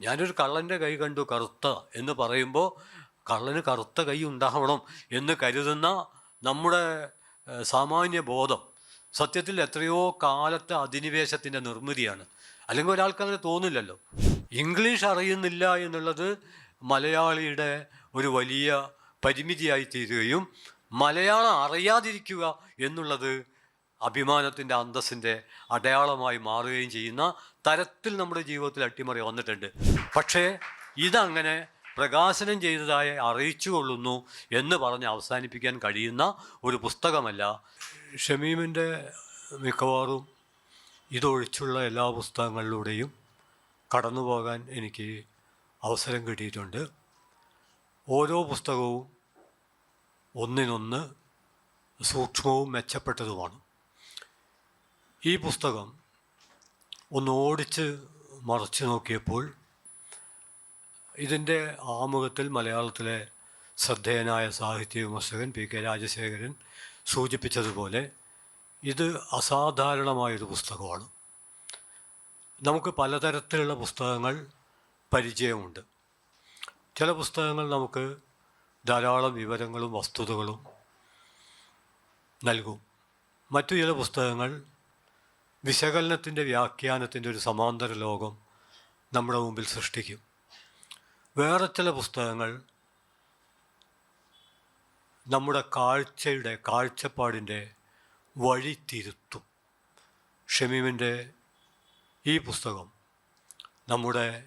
ഞാനൊരു കള്ളന്റെ കൈ കണ്ടു കറുത്ത എന്ന് പറയുമ്പോൾ കള്ളന് കറുത്ത കൈ ഉണ്ടാവണം എന്ന് കരുതുന്ന നമ്മുടെ സാമാന്യ ബോധം സത്യത്തിൽ എത്രയോ കാലത്തെ അധിനിവേശത്തിന്റെ നിർമ്മിതിയാണ്. അല്ലെങ്കിൽ ഒരാൾക്ക് അങ്ങനെ തോന്നില്ലല്ലോ. ഇംഗ്ലീഷ് അറിയുന്നില്ല എന്നുള്ളത് മലയാളിയുടെ ഒരു വലിയ പരിമിതിയായി തീരുകയും മലയാളം അറിയാതിരിക്കുക എന്നുള്ളത് അഭിമാനത്തിന്റെ അന്തസ്സിന്റെ അടയാളമായി മാറുകയും ചെയ്യുന്ന തരത്തിൽ നമ്മുടെ ജീവിതത്തിൽ അട്ടിമറി വന്നിട്ടുണ്ട്. പക്ഷേ ഇതങ്ങനെ പ്രകാശനം ചെയ്തതായി അറിയിച്ചു കൊള്ളുന്നു എന്ന് പറഞ്ഞ് അവസാനിപ്പിക്കാൻ കഴിയുന്ന ഒരു പുസ്തകമല്ല. ഷമീമിന്റെ മിക്കവാറും ഇതൊഴിച്ചുള്ള എല്ലാ പുസ്തകങ്ങളിലൂടെയും കടന്നു പോകാൻ എനിക്ക് അവസരം കിട്ടിയിട്ടുണ്ട്. ഓരോ പുസ്തകവും ഒന്നിനൊന്ന് സൂക്ഷ്മവും മെച്ചപ്പെട്ടതുമാണ്. ഈ പുസ്തകം ഒന്ന് ഓടിച്ച് മറച്ചു നോക്കിയപ്പോൾ ഇതിന്റെ ആമുഖത്തിൽ മലയാളത്തിലെ ശ്രദ്ധേയനായ സാഹിത്യ വിമർശകൻ പി കെ രാജശേഖരൻ സൂചിപ്പിച്ചതുപോലെ ഇത് അസാധാരണമായൊരു പുസ്തകമാണ്. നമുക്ക് പലതരത്തിലുള്ള പുസ്തകങ്ങൾ പരിചയമുണ്ട്. ചില പുസ്തകങ്ങൾ നമുക്ക് ധാരാളം വിവരങ്ങളും വസ്തുതകളും നൽകും. മറ്റു ചില പുസ്തകങ്ങൾ വിശകലനത്തിന്റെ വ്യാഖ്യാനത്തിന്റെ ഒരു സമാന്തര ലോകം നമ്മുടെ മുമ്പിൽ സൃഷ്ടിക്കും. വേറെ ചില പുസ്തകങ്ങൾ നമ്മുടെ കാഴ്ചയുടെ കാഴ്ചപ്പാടിന്റെ വഴി തിരുത്തും. ഷമീമിന്റെ ഈ പുസ്തകം നമ്മുടെ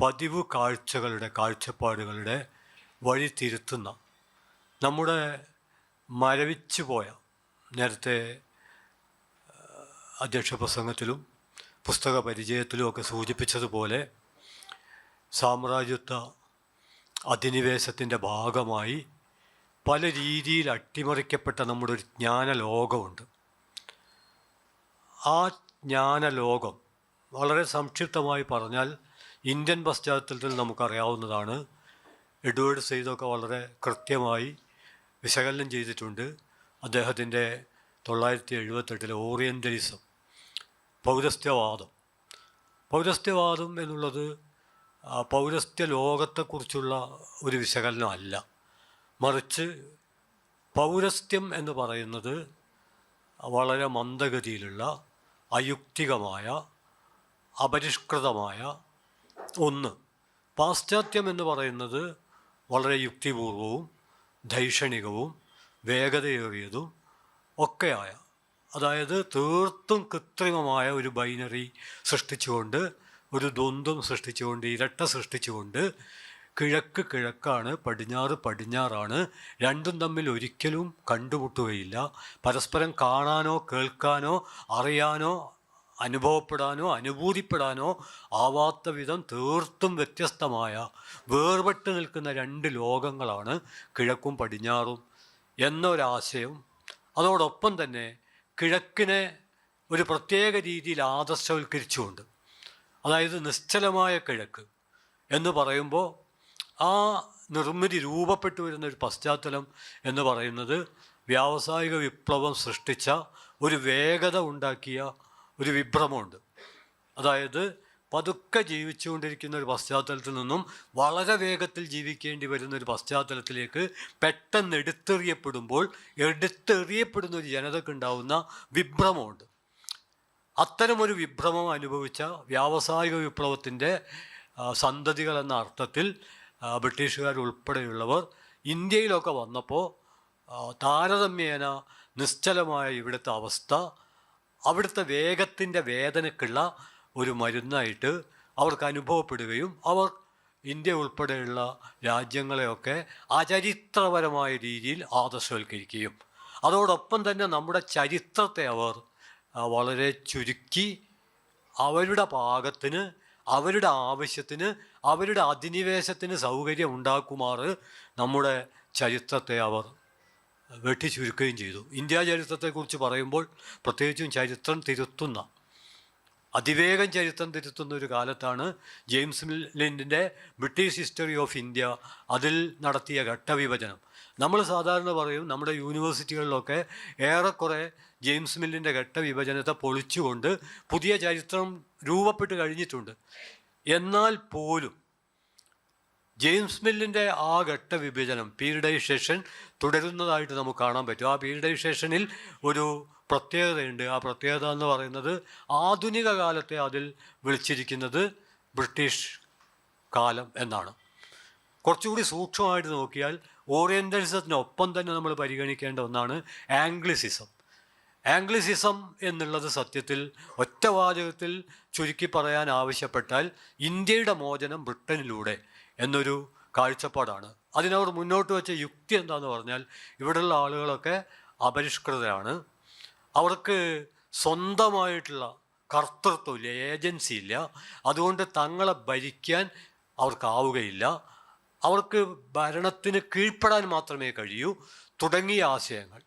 പതിവ് കാഴ്ചകളുടെ കാഴ്ചപ്പാടുകളുടെ വഴി തിരുത്തുന്ന നമ്മുടെ മരവിച്ചു പോയ നേരത്തെ അധ്യക്ഷ പ്രസംഗത്തിലും പുസ്തക പരിചയത്തിലും ഒക്കെ സൂചിപ്പിച്ചതുപോലെ സാമ്രാജ്യത്വ അധിനിവേശത്തിന്റെ ഭാഗമായി പല രീതിയിൽ അട്ടിമറിക്കപ്പെട്ട നമ്മുടെ ഒരു ജ്ഞാനലോകമുണ്ട്. ആ ജ്ഞാനലോകം വളരെ സംക്ഷിപ്തമായി പറഞ്ഞാൽ ഇന്ത്യൻ പശ്ചാത്തലത്തിൽ നമുക്കറിയാവുന്നതാണ്. എഡ്വേർഡ് സെയ്തൊക്കെ വളരെ കൃത്യമായി വിശകലനം ചെയ്തിട്ടുണ്ട്. അദ്ദേഹത്തിന്റെ തൊള്ളായിരത്തി എഴുപത്തെട്ടിലെ ഓറിയന്റലിസം പൗരസ്ത്യവാദം. പൗരസ്ത്യവാദം എന്നുള്ളത് പൗരസ്ത്യ ലോകത്തെക്കുറിച്ചുള്ള ഒരു വിശകലനമല്ല. മറിച്ച് പൗരസ്ത്യം എന്ന് പറയുന്നത് വളരെ മന്ദഗതിയിലുള്ള അയുക്തികമായ അപരിഷ്കൃതമായ ഒന്ന്. പാശ്ചാത്യം എന്ന് പറയുന്നത് വളരെ യുക്തിപൂർവവും ധൈഷണികവും വേഗതയേറിയതും ഒക്കെയായ അതായത് തീർത്തും കൃത്രിമമായ ഒരു ബൈനറി സൃഷ്ടിച്ചുകൊണ്ട് ഒരു ദ്വന്ദ്വം സൃഷ്ടിച്ചുകൊണ്ട് ഇരട്ട സൃഷ്ടിച്ചുകൊണ്ട് കിഴക്ക് കിഴക്കാണ് പടിഞ്ഞാറ് പടിഞ്ഞാറാണ് രണ്ടും തമ്മിൽ ഒരിക്കലും കണ്ടുമുട്ടുകയില്ല. പരസ്പരം കാണാനോ കേൾക്കാനോ അറിയാനോ അനുഭവപ്പെടാനോ അനുഭൂതിപ്പെടാനോ ആവാത്ത വിധം തീർത്തും വ്യത്യസ്തമായ വേർപെട്ട് നിൽക്കുന്ന രണ്ട് ലോകങ്ങളാണ് കിഴക്കും പടിഞ്ഞാറും എന്നൊരാശയം. അതോടൊപ്പം തന്നെ കിഴക്കിനെ ഒരു പ്രത്യേക രീതിയിൽ ആദർശവൽക്കരിച്ചുകൊണ്ട് അതായത് നിശ്ചലമായ കിഴക്ക് എന്ന് പറയുമ്പോൾ ആ നിർമ്മിതി രൂപപ്പെട്ടു വരുന്ന ഒരു പശ്ചാത്തലം എന്ന് പറയുന്നത് വ്യാവസായിക വിപ്ലവം സൃഷ്ടിച്ച ഒരു വേഗത ഉണ്ടാക്കിയ ഒരു വിഭ്രമമുണ്ട്. അതായത് പതുക്കെ ജീവിച്ചുകൊണ്ടിരിക്കുന്ന ഒരു പശ്ചാത്തലത്തിൽ നിന്നും വളരെ വേഗത്തിൽ ജീവിക്കേണ്ടി വരുന്ന ഒരു പശ്ചാത്തലത്തിലേക്ക് പെട്ടെന്ന് എടുത്തെറിയപ്പെടുമ്പോൾ എടുത്തെറിയപ്പെടുന്ന ഒരു ജനതക്കുണ്ടാവുന്ന വിഭ്രമമുണ്ട്. അത്തരമൊരു വിഭ്രമം അനുഭവിച്ച വ്യാവസായിക വിപ്ലവത്തിന്റെ സന്തതികൾ എന്ന അർത്ഥത്തിൽ ബ്രിട്ടീഷുകാർ ഉൾപ്പെടെയുള്ളവർ ഇന്ത്യയിലൊക്കെ വന്നപ്പോൾ താരതമ്യേന നിശ്ചലമായ ഇവിടുത്തെ അവസ്ഥ അവിടുത്തെ വേഗത്തിന്റെ വേദനക്കുള്ള ഒരു മരുന്നായിട്ട് അവർക്ക് അനുഭവപ്പെടുകയും അവർ ഇന്ത്യ ഉൾപ്പെടെയുള്ള രാജ്യങ്ങളെയൊക്കെ അചരിത്രപരമായ രീതിയിൽ ആദർശവൽക്കരിക്കുകയും. അതോടൊപ്പം തന്നെ നമ്മുടെ ചരിത്രത്തെ അവർ വളരെ ചുരുക്കി അവരുടെ പാകത്തിന് അവരുടെ ആവശ്യത്തിന് അവരുടെ അധിനിവേശത്തിന് സൗകര്യം ഉണ്ടാക്കുമാറ് നമ്മുടെ ചരിത്രത്തെ അവർ വെട്ടിച്ചുരുക്കുകയും ചെയ്തു. ഇന്ത്യ ചരിത്രത്തെക്കുറിച്ച് പറയുമ്പോൾ പ്രത്യേകിച്ചും ചരിത്രം തിരുത്തുന്ന അതിവേഗം ചരിത്രം തിരുത്തുന്ന ഒരു കാലത്താണ് ജെയിംസ് മില്ലിന്റെ ബ്രിട്ടീഷ് ഹിസ്റ്ററി ഓഫ് ഇന്ത്യ അതിൽ നടത്തിയ ഘട്ടവിഭജനം. നമ്മൾ സാധാരണ പറയും നമ്മുടെ യൂണിവേഴ്സിറ്റികളിലൊക്കെ ഏറെക്കുറെ ജെയിംസ് മില്ലിന്റെ ഘട്ടവിഭജനത്തെ പൊളിച്ചുകൊണ്ട് പുതിയ ചരിത്രം രൂപപ്പെട്ട് കഴിഞ്ഞിട്ടുണ്ട്. എന്നാൽ പോലും ജെയിംസ് മില്ലിന്റെ ആ ഘട്ട വിഭജനം പീരിഡൈസേഷൻ തുടരുന്നതായിട്ട് നമുക്ക് കാണാൻ പറ്റും. ആ പീരിഡൈസേഷനിൽ ഒരു പ്രത്യേകതയുണ്ട്. ആ പ്രത്യേകത എന്ന് പറയുന്നത് ആധുനിക കാലത്തെ അതിൽ വിളിച്ചിരിക്കുന്നത് ബ്രിട്ടീഷ് കാലം എന്നാണ്. കുറച്ചുകൂടി സൂക്ഷ്മമായിട്ട് നോക്കിയാൽ ഓറിയന്റലിസത്തിനൊപ്പം തന്നെ നമ്മൾ പരിഗണിക്കേണ്ട ഒന്നാണ് ആംഗ്ലിസിസം. ആംഗ്ലിസിസം എന്നുള്ളത് സത്യത്തിൽ ഒറ്റവാചകത്തിൽ ചുരുക്കി പറയാൻ ആവശ്യപ്പെട്ടാൽ ഇന്ത്യയുടെ മോചനം ബ്രിട്ടനിലൂടെ എന്നൊരു കാഴ്ചപ്പാടാണ്. അതിനവർ മുന്നോട്ട് വെച്ച യുക്തി എന്താണെന്ന് പറഞ്ഞാൽ ഇവിടെയുള്ള ആളുകളൊക്കെ അപരിഷ്കൃതരാണ്. അവർക്ക് സ്വന്തമായിട്ടുള്ള കർത്തൃത്വമില്ല ഏജൻസി ഇല്ല. അതുകൊണ്ട് തങ്ങളെ ഭരിക്കാൻ അവർക്കാവുകയില്ല. അവർക്ക് ഭരണത്തിന് കീഴ്പ്പെടാൻ മാത്രമേ കഴിയൂ. തുടങ്ങിയ ആശയങ്ങൾ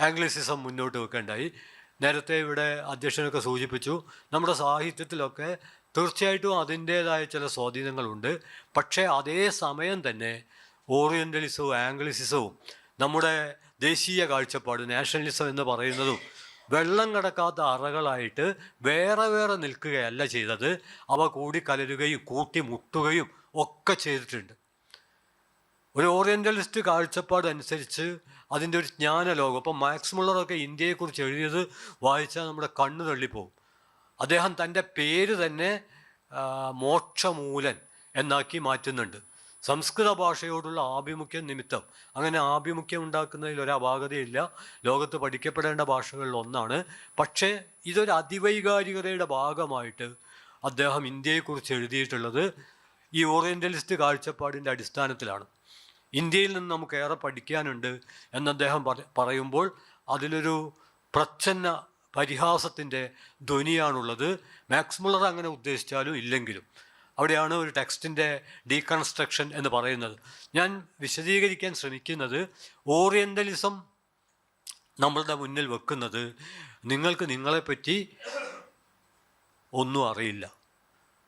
ആംഗ്ലിസിസം മുന്നോട്ട് വെക്കേണ്ടായി. നേരത്തെ ഇവിടെ അധ്യക്ഷനൊക്കെ സൂചിപ്പിച്ചു നമ്മുടെ സാഹിത്യത്തിലൊക്കെ തീർച്ചയായിട്ടും അതിന്റേതായ ചില സ്വാധീനങ്ങളുണ്ട്. പക്ഷേ അതേ സമയം തന്നെ ഓറിയന്റലിസവും ആംഗ്ലിസിസവും നമ്മുടെ ദേശീയ കാഴ്ചപ്പാട് നാഷണലിസം എന്ന് പറയുന്നതും വെള്ളം കിടക്കാത്ത അറകളായിട്ട് വേറെ വേറെ നിൽക്കുകയല്ല ചെയ്തത്. അവ കൂടിക്കലരുകയും കൂട്ടിമുട്ടുകയും ഒക്കെ ചെയ്തിട്ടുണ്ട്. ഒരു ഓറിയന്റലിസ്റ്റ് കാഴ്ചപ്പാട് അനുസരിച്ച് അതിന്റെ ഒരു ജ്ഞാനലോകം. അപ്പം മാക്സ് മുള്ളറൊക്കെ ഇന്ത്യയെക്കുറിച്ച് എഴുതിയത് വായിച്ചാൽ നമ്മുടെ കണ്ണ് തള്ളിപ്പോവും. അദ്ദേഹം തന്റെ പേര് തന്നെ മോക്ഷമൂലൻ എന്നാക്കി മാറ്റുന്നുണ്ട്. സംസ്കൃത ഭാഷയോടുള്ള ആഭിമുഖ്യം നിമിത്തം. അങ്ങനെ ആഭിമുഖ്യം ഉണ്ടാക്കുന്നതിൽ ഒരു അപാകതയില്ല ലോകത്ത് പഠിക്കപ്പെടേണ്ട ഭാഷകളിൽ ഒന്നാണ്. പക്ഷേ ഇതൊരു അതിവൈകാരികതയുടെ ഭാഗമായിട്ട് അദ്ദേഹം ഇന്ത്യയെക്കുറിച്ച് എഴുതിയിട്ടുള്ളത് ഈ ഓറിയന്റലിസ്റ്റ് കാഴ്ചപ്പാടിന്റെ അടിസ്ഥാനത്തിലാണ്. ഇന്ത്യയിൽ നിന്ന് നമുക്ക് ഏറെ പഠിക്കാനുണ്ട് എന്ന് അദ്ദേഹം പറയുമ്പോൾ അതിലൊരു പ്രച്ഛന്ന പരിഹാസത്തിന്റെ ധ്വനിയാണുള്ളത്. മാക്സ് അങ്ങനെ ഉദ്ദേശിച്ചാലും ഇല്ലെങ്കിലും. അവിടെയാണ് ഒരു ടെക്സ്റ്റിന്റെ ഡീകൺസ്ട്രക്ഷൻ എന്ന് പറയുന്നത്. ഞാൻ വിശദീകരിക്കാൻ ശ്രമിക്കുന്നത് ഓറിയന്റലിസം നമ്മളുടെ മുന്നിൽ വെക്കുന്നത് നിങ്ങൾക്ക് നിങ്ങളെപ്പറ്റി ഒന്നും അറിയില്ല.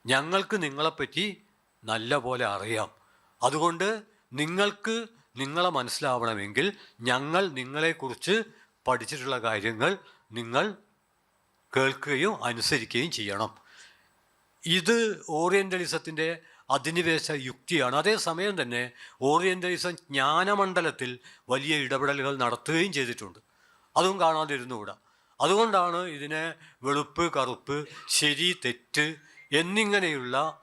ഞങ്ങൾക്ക് നിങ്ങളെപ്പറ്റി നല്ല പോലെ അറിയാം. അതുകൊണ്ട് നിങ്ങൾക്ക് നിങ്ങളെ മനസ്സിലാവണമെങ്കിൽ ഞങ്ങൾ നിങ്ങളെക്കുറിച്ച് പഠിച്ചിട്ടുള്ള കാര്യങ്ങൾ നിങ്ങൾ കേൾക്കുകയും അനുസരിക്കുകയും ചെയ്യണം. ഇത് ഓറിയന്റലിസത്തിന്റെ അധിനിവേശ യുക്തിയാണ്. അതേസമയം തന്നെ ഓറിയന്റലിസം ജ്ഞാനമണ്ഡലത്തിൽ വലിയ ഇടപെടലുകൾ നടത്തുകയും ചെയ്തിട്ടുണ്ട്. അതും കാണാതിരുന്നുകൂടാ. അതുകൊണ്ടാണ് ഇതിനെ വെളുപ്പ് കറുപ്പ് ശരി തെറ്റ് എന്നിങ്ങനെയുള്ള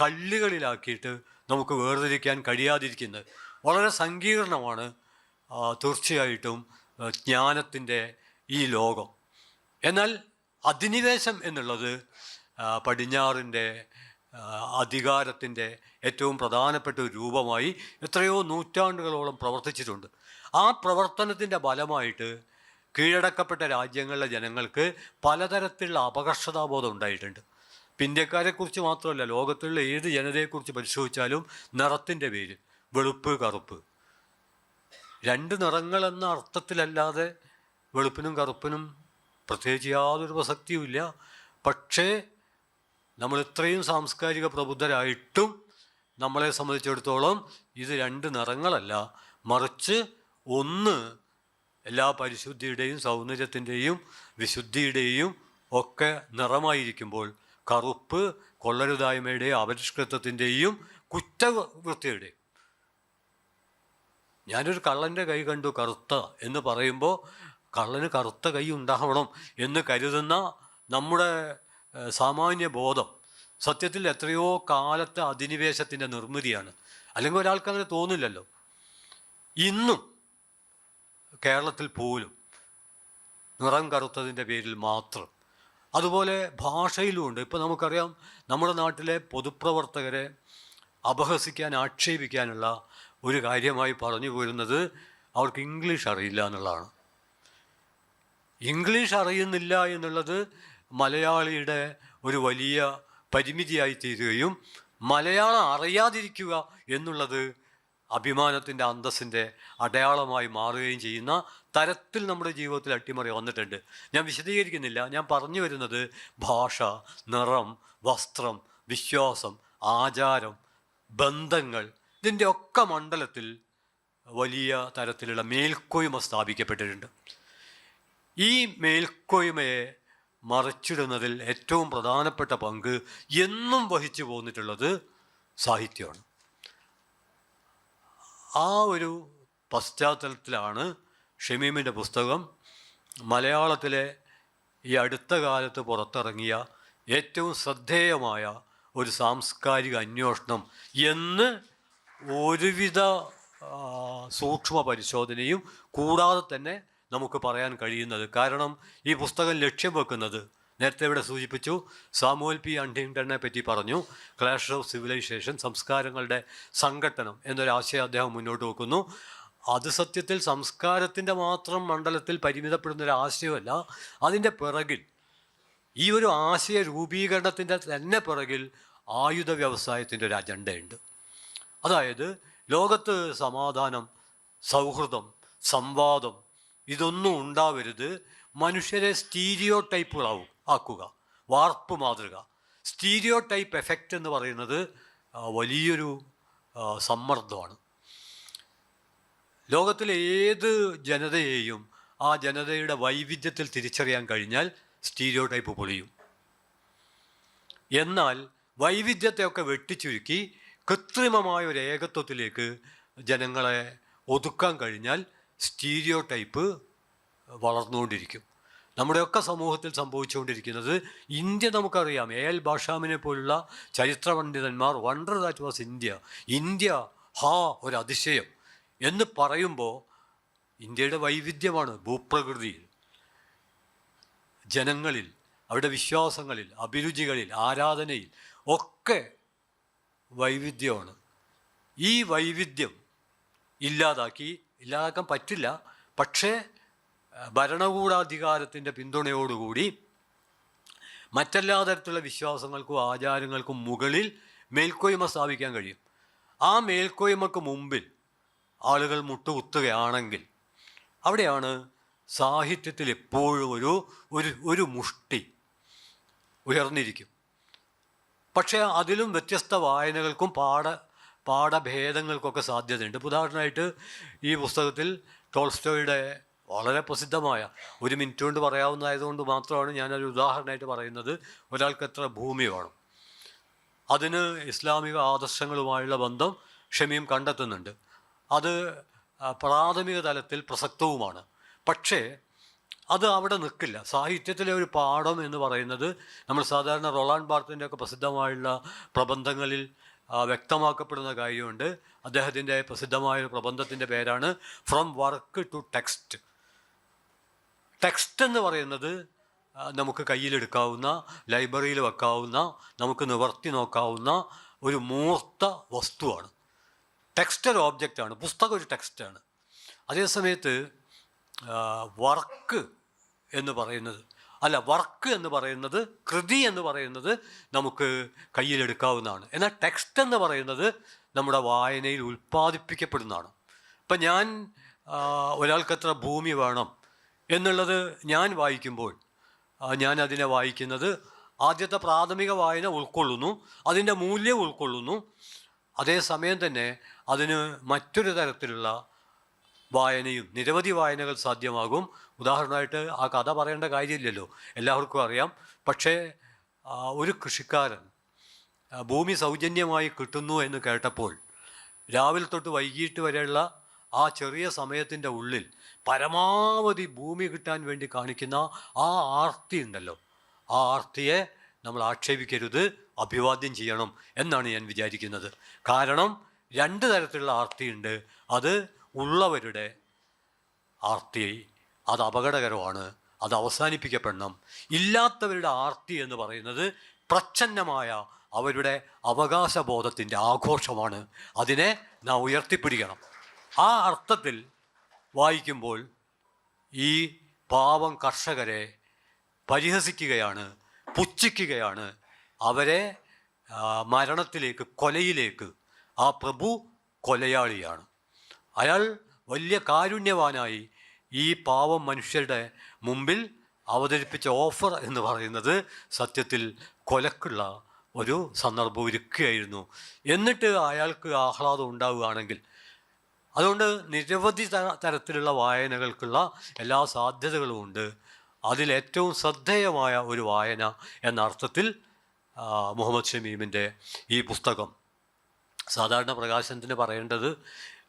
കല്ലുകളിലാക്കിയിട്ട് നമുക്ക് വേർതിരിക്കാൻ കഴിയാതിരിക്കുന്നത്. വളരെ സങ്കീർണമാണ് തീർച്ചയായിട്ടും ജ്ഞാനത്തിന്റെ ഈ ലോകം. എന്നാൽ അധിനിവേശം എന്നുള്ളത് പടിഞ്ഞാറിന്റെ അധികാരത്തിന്റെ ഏറ്റവും പ്രധാനപ്പെട്ട ഒരു രൂപമായി എത്രയോ നൂറ്റാണ്ടുകളോളം പ്രവർത്തിച്ചിട്ടുണ്ട്. ആ പ്രവർത്തനത്തിന്റെ ഫലമായിട്ട് കീഴടക്കപ്പെട്ട രാജ്യങ്ങളിലെ ജനങ്ങൾക്ക് പലതരത്തിലുള്ള അപകർഷതാബോധം ഉണ്ടായിട്ടുണ്ട്. ഇന്ത്യക്കാരെക്കുറിച്ച് മാത്രമല്ല ലോകത്തുള്ള ഏത് ജനതയെക്കുറിച്ച് പരിശോധിച്ചാലും നിറത്തിന്റെ പേര് വെളുപ്പ് കറുപ്പ്. രണ്ട് നിറങ്ങളെന്ന അർത്ഥത്തിലല്ലാതെ വെളുപ്പിനും കറുപ്പിനും പ്രത്യേകിച്ച് യാതൊരു പ്രസക്തിയുമില്ല പക്ഷേ നമ്മൾ ഇത്രയും സാംസ്കാരിക പ്രബുദ്ധരായിട്ടും നമ്മളെ സംബന്ധിച്ചിടത്തോളം ഇത് രണ്ട് നിറങ്ങളല്ല. മറിച്ച് ഒന്ന് എല്ലാ പരിശുദ്ധിയുടെയും സൗന്ദര്യത്തിന്റെയും വിശുദ്ധിയുടെയും ഒക്കെ നിറമായിരിക്കുമ്പോൾ കറുപ്പ് കൊള്ളരുതായ്മയുടെയും അപരിഷ്കൃതത്തിന്റെയും കുറ്റവൃത്തിയുടെയും ഞാനൊരു കള്ളന്റെ കൈ കണ്ടു കറുത്ത എന്ന് പറയുമ്പോൾ കള്ളന് കറുത്ത കൈ ഉണ്ടാവണം എന്ന് കരുതുന്ന നമ്മുടെ സാമാന്യ ബോധം. സത്യത്തിൽ എത്രയോ കാലത്തെ അധിനിവേശത്തിന്റെ നിർമ്മിതിയാണ്. അല്ലെങ്കിൽ ഒരാൾക്ക് അങ്ങനെ തോന്നില്ലല്ലോ. ഇന്നും കേരളത്തിൽ പോലും നിറം കറുത്തതിന്റെ പേരിൽ മാത്രം. അതുപോലെ ഭാഷയിലും ഉണ്ട്. ഇപ്പോൾ നമുക്കറിയാം നമ്മുടെ നാട്ടിലെ പൊതുപ്രവർത്തകരെ അപഹസിക്കാൻ ആക്ഷേപിക്കാനുള്ള ഒരു കാര്യമായി പറഞ്ഞു പോരുന്നത് അവർക്ക് ഇംഗ്ലീഷ് അറിയില്ല എന്നുള്ളതാണ്. ഇംഗ്ലീഷ് അറിയുന്നില്ല എന്നുള്ളത് മലയാളിയുടെ ഒരു വലിയ പരിമിതിയായി തീരുകയും മലയാളം അറിയാതിരിക്കുക എന്നുള്ളത് അഭിമാനത്തിന്റെ അന്തസ്സിന്റെ അടയാളമായി മാറുകയും ചെയ്യുന്ന തരത്തിൽ നമ്മുടെ ജീവിതത്തിൽ അട്ടിമറി വന്നിട്ടുണ്ട്. ഞാൻ വിശദീകരിക്കുന്നില്ല. ഞാൻ പറഞ്ഞു വരുന്നത് ഭാഷ നിറം വസ്ത്രം വിശ്വാസം ആചാരം ബന്ധങ്ങൾ ഇതിന്റെ ഒക്കെ മണ്ഡലത്തിൽ വലിയ തരത്തിലുള്ള മേൽക്കോയ്മ സ്ഥാപിക്കപ്പെട്ടിട്ടുണ്ട്. ഈ മേൽക്കോയ്മയെ മറിച്ചിടുന്നതിൽ ഏറ്റവും പ്രധാനപ്പെട്ട പങ്ക് എന്നും വഹിച്ചു പോന്നിട്ടുള്ളത് സാഹിത്യമാണ്. ആ ഒരു പശ്ചാത്തലത്തിലാണ് ഷമീമിന്റെ പുസ്തകം മലയാളത്തിലെ ഈ അടുത്ത കാലത്ത് പുറത്തിറങ്ങിയ ഏറ്റവും ശ്രദ്ധേയമായ ഒരു സാംസ്കാരിക അന്വേഷണം എന്ന് ഒരുവിധ സൂക്ഷ്മ പരിശോധനയും കൂടാതെ തന്നെ നമുക്ക് പറയാൻ കഴിയുന്നത്. കാരണം ഈ പുസ്തകം ലക്ഷ്യം വെക്കുന്നത്. നേരത്തെ ഇവിടെ സൂചിപ്പിച്ചു സാമുവൽ പി അണ്ടിങ്ടണിനെ പറ്റി പറഞ്ഞു. ക്ലാഷ് ഓഫ് സിവിലൈസേഷൻ സംസ്കാരങ്ങളുടെ സംഘട്ടനം എന്നൊരാശയം അദ്ദേഹം മുന്നോട്ട് വെക്കുന്നു. അത് സത്യത്തിൽ സംസ്കാരത്തിന്റെ മാത്രം മണ്ഡലത്തിൽ പരിമിതപ്പെടുന്ന ഒരു ആശയമല്ല. അതിന്റെ പിറകിൽ ഈ ഒരു ആശയ രൂപീകരണത്തിന്റെ തന്നെ പിറകിൽ ആയുധ വ്യവസായത്തിന്റെ ഒരു അജണ്ടയുണ്ട്. അതായത് ലോകത്ത് സമാധാനം സൗഹൃദം സംവാദം ഇതൊന്നും ഉണ്ടാവരുത്. മനുഷ്യരെ സ്റ്റീരിയോ ടൈപ്പുകളാവും ആക്കുക. വാർപ്പ് മാതൃക. സ്റ്റീരിയോ ടൈപ്പ് എഫക്റ്റ് എന്ന് പറയുന്നത് വലിയൊരു സമ്മർദ്ദമാണ്. ലോകത്തിലെ ഏത് ജനതയെയും ആ ജനതയുടെ വൈവിധ്യത്തിൽ തിരിച്ചറിയാൻ കഴിഞ്ഞാൽ സ്റ്റീരിയോ ടൈപ്പ് പൊളിയും. എന്നാൽ വൈവിധ്യത്തെയൊക്കെ വെട്ടിച്ചുരുക്കി കൃത്രിമമായ ഒരു ഏകത്വത്തിലേക്ക് ജനങ്ങളെ ഒതുക്കാൻ കഴിഞ്ഞാൽ സ്റ്റീരിയോ ടൈപ്പ് വളർന്നുകൊണ്ടിരിക്കും. നമ്മുടെയൊക്കെ സമൂഹത്തിൽ സംഭവിച്ചുകൊണ്ടിരിക്കുന്നത് ഇന്ത്യ നമുക്കറിയാം. എ എൽ ബാഷാമിനെ പോലുള്ള ചരിത്ര പണ്ഡിതന്മാർ wonder that was India India ഹാ ഒരു അതിശയം എന്ന് പറയുമ്പോൾ ഇന്ത്യയുടെ വൈവിധ്യമാണ് ഭൂപ്രകൃതിയിൽ. ജനങ്ങളിൽ അവരുടെ വിശ്വാസങ്ങളിൽ അഭിരുചികളിൽ ആരാധനയിൽ ഒക്കെ വൈവിധ്യമാണ്. ഈ വൈവിധ്യം ഇല്ലാതാക്കി ഇല്ലാതാക്കാൻ പറ്റില്ല. പക്ഷേ ഭരണകൂടാധികാരത്തിന്റെ പിന്തുണയോടുകൂടി മറ്റെല്ലാ തരത്തിലുള്ള വിശ്വാസങ്ങൾക്കും ആചാരങ്ങൾക്കും മുകളിൽ മേൽക്കോയ്മ സ്ഥാപിക്കാൻ കഴിയും. ആ മേൽക്കോയ്മക്ക് മുമ്പിൽ ആളുകൾ മുട്ടുകുത്തുകയാണെങ്കിൽ അവിടെയാണ് സാഹിത്യത്തിൽ എപ്പോഴും ഒരു ഒരു ഒരു മുഷ്ടി ഉയർന്നിരിക്കും. പക്ഷേ അതിലും വ്യത്യസ്ത വായനകൾക്കും പാഠ പാഠഭേദങ്ങൾക്കൊക്കെ സാധ്യതയുണ്ട്. ഉദാഹരണമായിട്ട് ഈ പുസ്തകത്തിൽ ടോൾസ്റ്റോയുടെ വളരെ പ്രസിദ്ധമായ ഒരു മിനിറ്റ് കൊണ്ട് പറയാവുന്നതായതുകൊണ്ട് മാത്രമാണ് ഞാനൊരു ഉദാഹരണമായിട്ട് പറയുന്നത്. ഒരാൾക്ക് എത്ര ഭൂമി വേണം. അതിന് ഇസ്ലാമിക ആദർശങ്ങളുമായുള്ള ബന്ധം ഷമീം കണ്ടെത്തുന്നുണ്ട്. അത് പ്രാഥമിക തലത്തിൽ പ്രസക്തവുമാണ്. പക്ഷേ അത് അവിടെ നിൽക്കില്ല. സാഹിത്യത്തിലെ ഒരു പാഠം എന്ന് പറയുന്നത് നമ്മൾ സാധാരണ റൊളാൻ ബാർത്തിന്റെ ഒക്കെ പ്രസിദ്ധമായുള്ള പ്രബന്ധങ്ങളിൽ വ്യക്തമാക്കപ്പെടുന്ന കാര്യമുണ്ട്. അദ്ദേഹത്തിന്റെ പ്രസിദ്ധമായ ഒരു പ്രബന്ധത്തിന്റെ പേരാണ് from work to text text എന്ന് പറയുന്നത് നമുക്ക് കയ്യിലെടുക്കാവുന്ന ലൈബ്രറിയിൽ വെക്കാവുന്ന നമുക്ക് നിവർത്തി നോക്കാവുന്ന ഒരു മൂർത്ത വസ്തുവാണ്. ടെക്സ്റ്റ് ഒരു ഓബ്ജക്റ്റാണ് പുസ്തകം ഒരു ടെക്സ്റ്റാണ് അതേസമയത്ത് വർക്ക് എന്ന് പറയുന്നത് അല്ല വർക്ക് എന്ന് പറയുന്നത് കൃതി എന്ന് പറയുന്നത് നമുക്ക് കയ്യിലെടുക്കാവുന്നതാണ്. എന്നാൽ ടെക്സ്റ്റ് എന്ന് പറയുന്നത് നമ്മുടെ വായനയിൽ ഉൽപ്പാദിപ്പിക്കപ്പെടുന്നതാണ്. ഇപ്പം ഞാൻ ഒരാൾക്കത്ര ഭൂമി വേണം എന്നുള്ളത് ഞാൻ വായിക്കുമ്പോൾ ഞാൻ അതിനെ വായിക്കുന്നത് ആദ്യത്തെ പ്രാഥമിക വായന ഉൾക്കൊള്ളുന്നു അതിന്റെ മൂല്യം ഉൾക്കൊള്ളുന്നു. അതേസമയം തന്നെ അതിന് മറ്റൊരു തരത്തിലുള്ള വായനയും നിരവധി വായനകൾ സാധ്യമാകും. ഉദാഹരണമായിട്ട് ആ കഥ പറയേണ്ട കാര്യമില്ലല്ലോ. എല്ലാവർക്കും അറിയാം. പക്ഷേ ഒരു കൃഷിക്കാരൻ ഭൂമി സൗജന്യമായി കിട്ടുന്നു എന്ന് കേട്ടപ്പോൾ രാവിലെ തൊട്ട് വൈകിട്ട് വരെയുള്ള ആ ചെറിയ സമയത്തിന്റെ ഉള്ളിൽ പരമാവധി ഭൂമി കിട്ടാൻ വേണ്ടി കാണിക്കുന്ന ആ ആർത്തി ഉണ്ടല്ലോ. ആ ആർത്തിയെ നമ്മൾ ആക്ഷേപിക്കരുത് അഭിവാദ്യം ചെയ്യണം എന്നാണ് ഞാൻ വിചാരിക്കുന്നത്. കാരണം രണ്ട് തരത്തിലുള്ള ആർത്തിയുണ്ട്. അത് ഉള്ളവരുടെ ആർത്തി അത് അപകടകരമാണ് അത് അവസാനിപ്പിക്കപ്പെടണം. ഇല്ലാത്തവരുടെ ആർത്തി എന്ന് പറയുന്നത് പ്രച്ഛന്നമായ അവരുടെ അവകാശബോധത്തിന്റെ ആഘോഷമാണ്. അതിനെ നാം ഉയർത്തിപ്പിടിക്കണം. ആ അർത്ഥത്തിൽ വായിക്കുമ്പോൾ ഈ പാവം കർഷകരെ പരിഹസിക്കുകയാണ് പുച്ഛിക്കുകയാണ്. അവരെ മരണത്തിലേക്ക് കൊലയിലേക്ക് ആ പ്രഭു കൊലയാളിയാണ്. അയാൾ വലിയ കാരുണ്യവാനായി ഈ പാവം മനുഷ്യരുടെ മുമ്പിൽ അവതരിപ്പിച്ച ഓഫർ എന്ന് പറയുന്നത് സത്യത്തിൽ കൊലക്കുള്ള ഒരു സന്ദർഭം ഒരുക്കുകയായിരുന്നു. എന്നിട്ട് അയാൾക്ക് ആഹ്ലാദം ഉണ്ടാവുകയാണെങ്കിൽ അതുകൊണ്ട് നിരവധി തരത്തിലുള്ള വായനകൾക്കുള്ള എല്ലാ സാധ്യതകളുമുണ്ട് അതിലേറ്റവും ശ്രദ്ധേയമായ ഒരു വായന എന്ന അർത്ഥത്തിൽ മുഹമ്മദ് ഷമീമിന്റെ ഈ പുസ്തകം. സാധാരണ പ്രകാശനത്തിന് പറയേണ്ടത്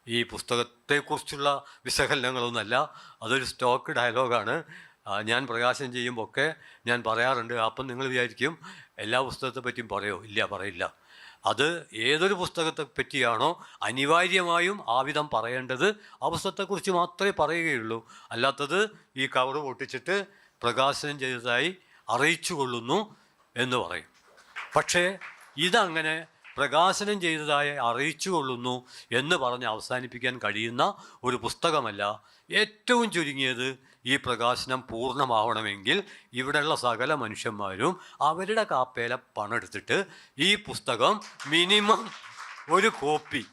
ഈ പുസ്തകത്തെക്കുറിച്ചുള്ള വിശകലനങ്ങളൊന്നുമല്ല അതൊരു സ്റ്റോക്ക് ഡയലോഗാണ് ഞാൻ പ്രകാശനം ചെയ്യുമ്പോൾ ഒക്കെ ഞാൻ പറയാറുണ്ട് അപ്പം നിങ്ങൾ വിചാരിക്കും എല്ലാ പുസ്തകത്തെ പറ്റിയും പറയോ? ഇല്ല പറയില്ല. അത് ഏതൊരു പുസ്തകത്തെ പറ്റിയാണോ അനിവാര്യമായും ആ വിധം പറയേണ്ടത് ആ പുസ്തകത്തെക്കുറിച്ച് മാത്രമേ പറയുകയുള്ളൂ. അല്ലാത്തത് ഈ കവർ പൊട്ടിച്ചിട്ട് പ്രകാശനം ചെയ്തതായി അറിയിച്ചു കൊള്ളുന്നു എന്ന് പറയും. പക്ഷേ ഇതങ്ങനെ പ്രകാശനം ചെയ്തതായി അറിയിച്ചു കൊള്ളുന്നു എന്ന് പറഞ്ഞ് അവസാനിപ്പിക്കാൻ കഴിയുന്ന ഒരു പുസ്തകമല്ല. ഏറ്റവും ചുരുങ്ങിയത് ഈ പ്രകാശനം പൂർണമാവണമെങ്കിൽ ഇവിടെയുള്ള സകല മനുഷ്യന്മാരും അവരുടെ കാപ്പേല പണം എടുത്തിട്ട് ഈ പുസ്തകം മിനിമം ഒരു കോപ്പി.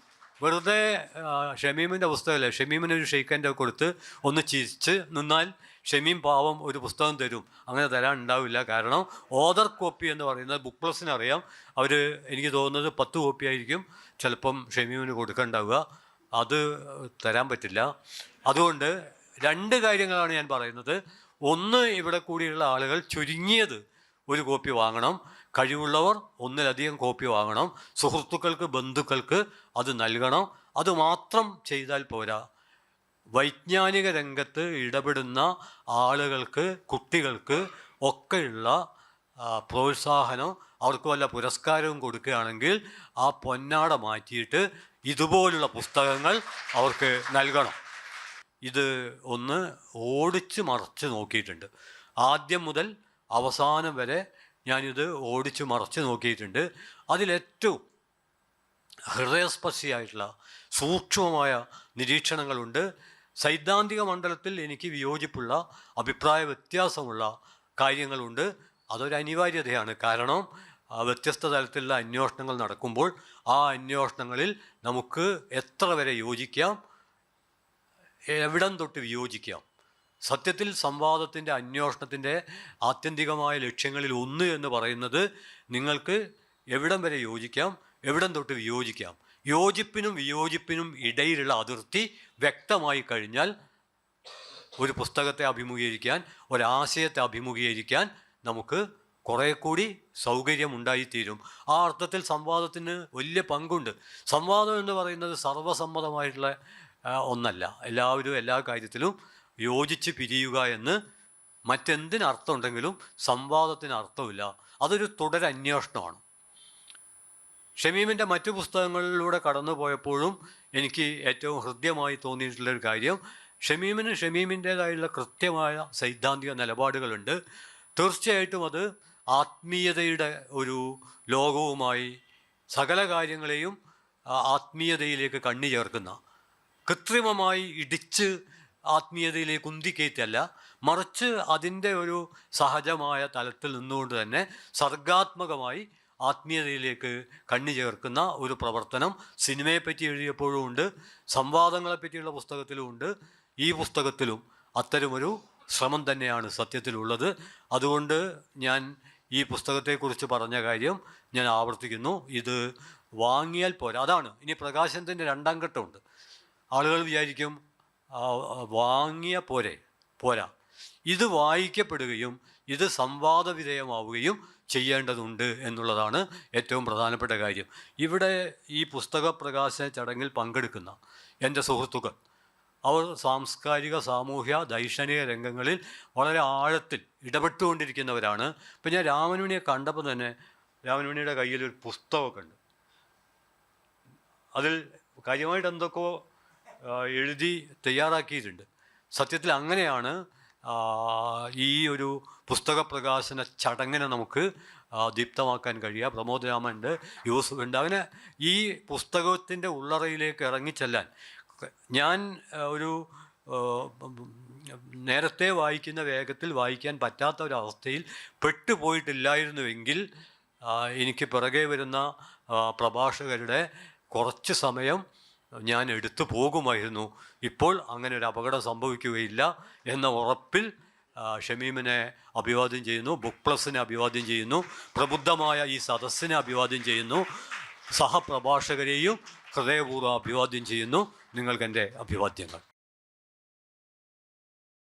വെറുതെ ഷമീമിന്റെ പുസ്തകമല്ലേ? ഷമീമിനൊരു ഷെയ്ഖന്റെ കൊടുത്ത് ഒന്ന് ചിരിച്ച് നിന്നാൽ ഷമീം പാവം ഒരു പുസ്തകം തരും. അങ്ങനെ തരാൻ ഉണ്ടാവില്ല കാരണം ഓദർ കോപ്പി എന്ന് പറയുന്നത് ബുക്ക് പ്ലസിന് അറിയാം അവർ എനിക്ക് തോന്നുന്നത് പത്ത് കോപ്പി ആയിരിക്കും. ചിലപ്പം ഷമീമിന് കൊടുക്കണ്ടാവുക. അത് തരാൻ പറ്റില്ല. അതുകൊണ്ട് രണ്ട് കാര്യങ്ങളാണ് ഞാൻ പറയുന്നത്. ഒന്ന് ഇവിടെ കൂടിയുള്ള ആളുകൾ ചുരുങ്ങിയത് ഒരു കോപ്പി വാങ്ങണം. കഴിവുള്ളവർ ഒന്നിലധികം കോപ്പി വാങ്ങണം. സുഹൃത്തുക്കൾക്ക് ബന്ധുക്കൾക്ക് അത് നൽകണം. അത് മാത്രം ചെയ്താൽ പോരാ. വൈജ്ഞാനിക രംഗത്ത് ഇടപെടുന്ന ആളുകൾക്ക് കുട്ടികൾക്ക് ഒക്കെയുള്ള പ്രോത്സാഹനം അവർക്ക് വല്ല പുരസ്കാരവും കൊടുക്കുകയാണെങ്കിൽ ആ പൊന്നാട മാറ്റിയിട്ട് ഇതുപോലുള്ള പുസ്തകങ്ങൾ അവർക്ക് നൽകണം. ഇത് ഒന്ന് ഓടിച്ച് മറച്ച് നോക്കിയിട്ടുണ്ട്. ആദ്യം മുതൽ അവസാനം വരെ ഞാനിത് ഓടിച്ച് മറച്ച് നോക്കിയിട്ടുണ്ട്. അതിലേറ്റവും ഹൃദയസ്പർശിയായിട്ടുള്ള സൂക്ഷ്മമായ നിരീക്ഷണങ്ങളുണ്ട്. സൈദ്ധാന്തിക മണ്ഡലത്തിൽ എനിക്ക് വിയോജിപ്പുള്ള അഭിപ്രായ വ്യത്യാസമുള്ള കാര്യങ്ങളുണ്ട്. അതൊരു അനിവാര്യതയാണ്. കാരണം വ്യത്യസ്ത തലത്തിലുള്ള അന്വേഷണങ്ങൾ നടക്കുമ്പോൾ ആ അന്വേഷണങ്ങളിൽ നമുക്ക് എത്ര വരെ യോജിക്കാം എവിടം തൊട്ട് വിയോജിക്കാം. സത്യത്തിൽ സംവാദത്തിന്റെ അന്വേഷണത്തിന്റെ ആത്യന്തികമായ ലക്ഷ്യങ്ങളിൽ ഒന്ന് എന്ന് പറയുന്നത് നിങ്ങൾക്ക് എവിടം വരെ യോജിക്കാം എവിടം തൊട്ട് വിയോജിക്കാം. യോജിപ്പിനും വിയോജിപ്പിനും ഇടയിലുള്ള അതിർത്തി വ്യക്തമായി കഴിഞ്ഞാൽ ഒരു പുസ്തകത്തെ അഭിമുഖീകരിക്കാൻ ഒരാശയത്തെ അഭിമുഖീകരിക്കാൻ നമുക്ക് കുറേ കൂടി സൗകര്യം ഉണ്ടായിത്തീരും ആ അർത്ഥത്തിൽ സംവാദത്തിന് വലിയ പങ്കുണ്ട്. സംവാദം എന്ന് പറയുന്നത് സർവസമ്മതമായിട്ടുള്ള ഒന്നല്ല. എല്ലാവരും എല്ലാ കാര്യത്തിലും യോജിച്ച് പിരിയുക എന്ന് മറ്റെന്തിനർത്ഥമുണ്ടെങ്കിലും സംവാദത്തിന് അർത്ഥമില്ല. അതൊരു തുടരന്വേഷണമാണ്. ഷമീമിന്റെ മറ്റു പുസ്തകങ്ങളിലൂടെ കടന്നു പോയപ്പോഴും എനിക്ക് ഏറ്റവും ഹൃദ്യമായി തോന്നിയിട്ടുള്ളൊരു കാര്യം ഷമീമിന് ഷമീമിന്റേതായുള്ള കൃത്യമായ സൈദ്ധാന്തിക നിലപാടുകളുണ്ട്. തീർച്ചയായിട്ടും അത് ആത്മീയതയുടെ ഒരു ലോകവുമായി സകല കാര്യങ്ങളെയും ആത്മീയതയിലേക്ക് കണ്ണി ചേർക്കുന്ന കൃത്രിമമായി ഇടിച്ച് ആത്മീയതയിലേക്ക് ഉന്തിക്കയറ്റല്ല മറിച്ച് അതിന്റെ ഒരു സഹജമായ തലത്തിൽ നിന്നുകൊണ്ട് തന്നെ സർഗാത്മകമായി ആത്മീയതയിലേക്ക് കണ്ണു ചേർക്കുന്ന ഒരു പ്രവർത്തനം സിനിമയെപ്പറ്റി എഴുതിയപ്പോഴും ഉണ്ട് സംവാദങ്ങളെപ്പറ്റിയുള്ള പുസ്തകത്തിലും ഉണ്ട്. ഈ പുസ്തകത്തിലും അത്തരമൊരു ശ്രമം തന്നെയാണ് സത്യത്തിലുള്ളത്. അതുകൊണ്ട് ഞാൻ ഈ പുസ്തകത്തെക്കുറിച്ച് പറഞ്ഞ കാര്യം ഞാൻ ആവർത്തിക്കുന്നു. ഇത് വാങ്ങിയാൽ പോരാ. അതാണ്. ഇനി പ്രകാശനത്തിന്റെ രണ്ടാം ഘട്ടമുണ്ട് ആളുകൾ വിചാരിക്കും വാങ്ങിയ പോരെ പോരാ. ഇത് വായിക്കപ്പെടുകയും ഇത് സംവാദ വിധേയമാവുകയും ചെയ്യേണ്ടതുണ്ട് എന്നുള്ളതാണ് ഏറ്റവും പ്രധാനപ്പെട്ട കാര്യം. ഇവിടെ ഈ പുസ്തക പ്രകാശന ചടങ്ങിൽ പങ്കെടുക്കുന്ന എന്റെ സുഹൃത്തുക്കൾ അവർ സാംസ്കാരിക സാമൂഹ്യ ദൈക്ഷണിക രംഗങ്ങളിൽ വളരെ ആഴത്തിൽ ഇടപെട്ടുകൊണ്ടിരിക്കുന്നവരാണ്. ഇപ്പം ഞാൻ രാമനുണിയെ കണ്ടപ്പോൾ തന്നെ രാമനുണിയുടെ കയ്യിൽ ഒരു പുസ്തകമൊക്കെ ഉണ്ട്. അതിൽ കാര്യമായിട്ട് എന്തൊക്കെയോ എഴുതി തയ്യാറാക്കിയിട്ടുണ്ട്. സത്യത്തിൽ അങ്ങനെയാണ് ഈ ഒരു പുസ്തക പ്രകാശന ചടങ്ങിനെ നമുക്ക് ദീപ്തമാക്കാൻ കഴിയുക. പ്രമോദ് രാമനുണ്ട് യൂസുഫ് ഉണ്ട്. അങ്ങനെ ഈ പുസ്തകത്തിന്റെ ഉള്ളറയിലേക്ക് ഇറങ്ങിച്ചെല്ലാൻ ഞാൻ ഒരു നേരത്തെ വായിക്കുന്ന വേഗത്തിൽ വായിക്കാൻ പറ്റാത്ത ഒരവസ്ഥയിൽ പെട്ടുപോയിട്ടില്ലായിരുന്നുവെങ്കിൽ എനിക്ക് പിറകെ വരുന്ന പ്രഭാഷകരുടെ കുറച്ച് സമയം ഞാൻ എടുത്തു പോകുമായിരുന്നു. ഇപ്പോൾ അങ്ങനെ ഒരു അപകടം സംഭവിക്കുകയില്ല എന്ന ഉറപ്പിൽ ഷമീമിനെ അഭിവാദ്യം ചെയ്യുന്നു ബുക്ക് പ്ലസിനെ അഭിവാദ്യം ചെയ്യുന്നു പ്രബുദ്ധമായ ഈ സദസ്സിനെ അഭിവാദ്യം ചെയ്യുന്നു സഹപ്രഭാഷകരെയും ഹൃദയപൂർവം അഭിവാദ്യം ചെയ്യുന്നു. നിങ്ങൾക്കെന്റെ അഭിവാദ്യങ്ങൾ.